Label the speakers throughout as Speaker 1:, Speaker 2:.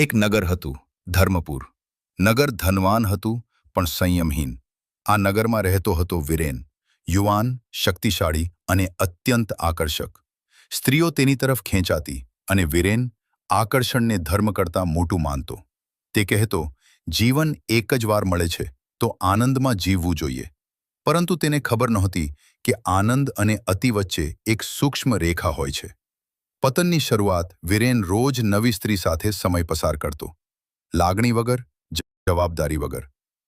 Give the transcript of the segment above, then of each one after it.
Speaker 1: એક નગર હતું, ધર્મપુર. નગર ધનવાન હતું, પણ સંયમહીન. આ નગરમાં રહેતો હતો વિરેન, યુવાન, શક્તિશાળી અને અત્યંત આકર્ષક. સ્ત્રીઓ તેની તરફ ખેંચાતી અને વિરેન આકર્ષણને ધર્મ કરતાં મોટું માનતો. તે કહેતો, જીવન એક જ વાર મળે છે, તો આનંદમાં જીવવું જોઈએ. પરંતુ તેને ખબર નહોતી કે આનંદ અને અતિ વચ્ચે એક સૂક્ષ્મ રેખા હોય છે. પતનની શરૂઆત વિરેન રોજ નવી સ્ત્રી સાથે સમય પસાર કરતો. લાગણી વગર જવાબદારી વગર.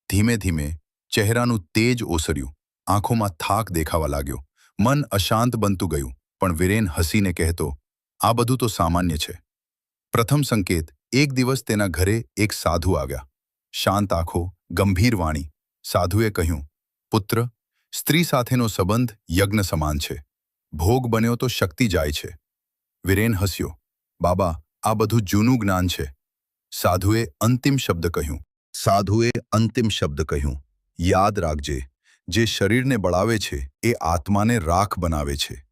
Speaker 1: ધીમે ધીમે ચહેરાનું તેજ ઓસર્યું. આંખોમાં થાક દેખાવા લાગ્યો. મન અશાંત બનતું ગયું, પણ વિરેન હસીને કહેતો, આ બધું તો સામાન્ય છે. પ્રથમ સંકેત, એક દિવસ તેના ઘરે એક સાધુ આવ્યા. શાંત આંખો, ગંભીર વાણી. સાધુએ કહ્યું, પુત્ર, સ્ત્રી સાથેનો સંબંધ યજ્ઞ સમાન છે. ભોગ બન્યો તો શક્તિ જાય છે. વિરેન હસ્યો, બાબા, આ બધું જૂનું જ્ઞાન છે. સાધુએ અંતિમ શબ્દ કહ્યું. સાધુએ અંતિમ શબ્દ કહ્યું, યાદ રાખજે, જે શરીરને બળાવે છે, એ આત્માને રાખ બનાવે છે.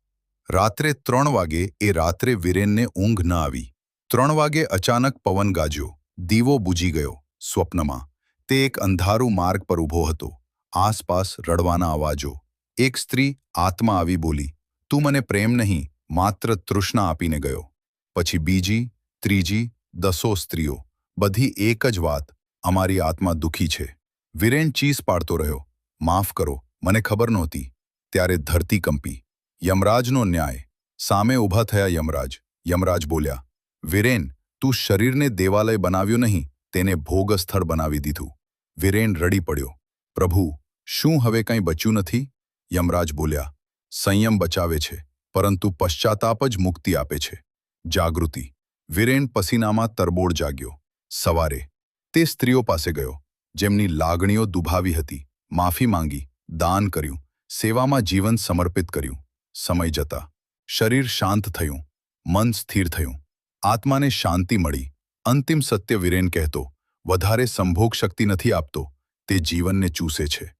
Speaker 1: રાત્રે ત્રણ વાગે એ રાત્રે વિરેનને ઊંઘ ન આવી. ત્રણ વાગે અચાનક પવન ગાજ્યો. દીવો બુજી ગયો, સ્વપ્નમાં. તે એક અંધારું માર્ગ પર ઊભો હતો. આસપાસ રડવાના અવાજો. એક સ્ત્રી આત્મા આવી બોલી, તું મને પ્રેમ નહીં માત્ર તૃષ્ણા આપીને ગયો. પછી બીજી, ત્રીજી, દસો સ્ત્રીઓ. બધી એક જ વાત, અમારી આત્મા દુઃખી છે. વિરેન ચીસ પાડતો રહ્યો. માફ કરો, મને ખબર નહોતી. ત્યારે ધરતી કંપી. યમરાજનો ન્યાય. સામે ઊભા થયા યમરાજ. યમરાજ બોલ્યા વિરેન તું શરીરને દેવાલય બનાવ્યું નહીં, તેને ભોગસ્થળ બનાવી દીધું. વિરેન રડી પડ્યો, પ્રભુ, શું હવે કંઈ બચ્યું નથી? યમરાજ બોલ્યા, સંયમ બચાવે છે. પરંતુ પશ્ચાતાપ જ મુક્તિ આપે છે. જાગૃતિ. વિરેન પસીનામાં તરબોળ જાગ્યો. સવારે તે સ્ત્રીઓ પાસે ગયો. જેમની લાગણીઓ દુભાવી હતી. માફી માંગી, દાન કર્યું, સેવામાં જીવન સમર્પિત કર્યું. સમય જતા શરીર શાંત થયું. મન સ્થિર થયું. આત્માને શાંતિ મળી. અંતિમ સત્ય વિરેન કહેતો, વધારે સંભોગ શક્તિ નથી આપતો. તે જીવનને ચૂસે છે.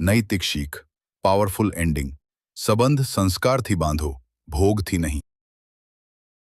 Speaker 1: નૈતિક શીખ. Powerful ending. સંબંધ સંસ્કારથી બાંધો ભોગથી નહીં.